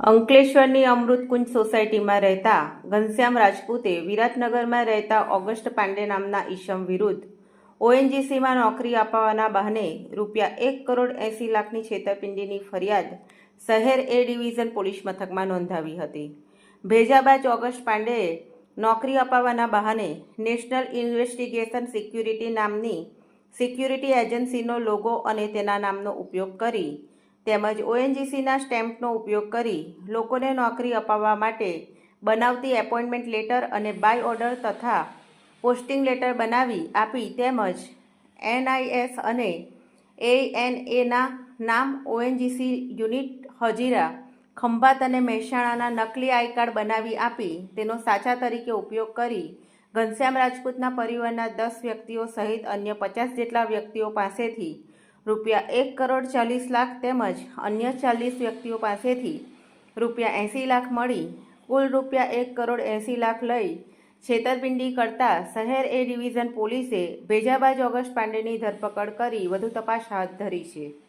અંકલેશ્વરની અમૃતકુંજ સોસાયટીમાં રહેતા ઘનશ્યામ રાજપૂતે વિરાટનગરમાં રહેતા ઓગસ્ટ પાંડે નામના ઈશમ વિરુદ્ધ ઓએનજીસીમાં નોકરી અપાવવાના બહાને રૂપિયા એક કરોડ એંસી લાખની છેતરપિંડીની ફરિયાદ શહેર એ ડિવિઝન પોલીસ મથકમાં નોંધાવી હતી. ભેજાબાજ ઓગસ્ટ પાંડેએ નોકરી અપાવવાના બહાને નેશનલ ઇન્વેસ્ટિગેશન સિક્યુરિટી નામની સિક્યુરિટી એજન્સીનો લોગો અને તેના નામનો ઉપયોગ કરી તેમજ ઓએનજીસીના સ્ટેમ્પનો ઉપયોગ કરી લોકોને નોકરી અપાવવા માટે બનાવતી એપોઇન્ટમેન્ટ લેટર અને બાય ઓર્ડર તથા પોસ્ટિંગ લેટર બનાવી આપી તેમજ એનઆઈએસ અને એએનએના નામ ઓએનજીસી યુનિટ હજીરા, ખંભાત અને મહેસાણાના નકલી આઈ કાર્ડ બનાવી આપી તેનો સાચા તરીકે ઉપયોગ કરી ઘનશ્યામ રાજપૂતના પરિવારના દસ વ્યક્તિઓ સહિત અન્ય પચાસ જેટલા વ્યક્તિઓ પાસેથી રૂપિયા એક કરોડ ચાલીસ લાખ તેમજ અન્ય ચાલીસ વ્યક્તિઓ પાસેથી રૂપિયા એંસી લાખ મળી. કુલ રૂપિયા એક કરોડ એંસી લાખ લઈ છેતરપિંડી કરતા શહેર એ ડિવિઝન પોલીસે ભેજાબાજ ઓગસ્ટ પાંડેની ધરપકડ કરી વધુ તપાસ હાથ ધરી છે.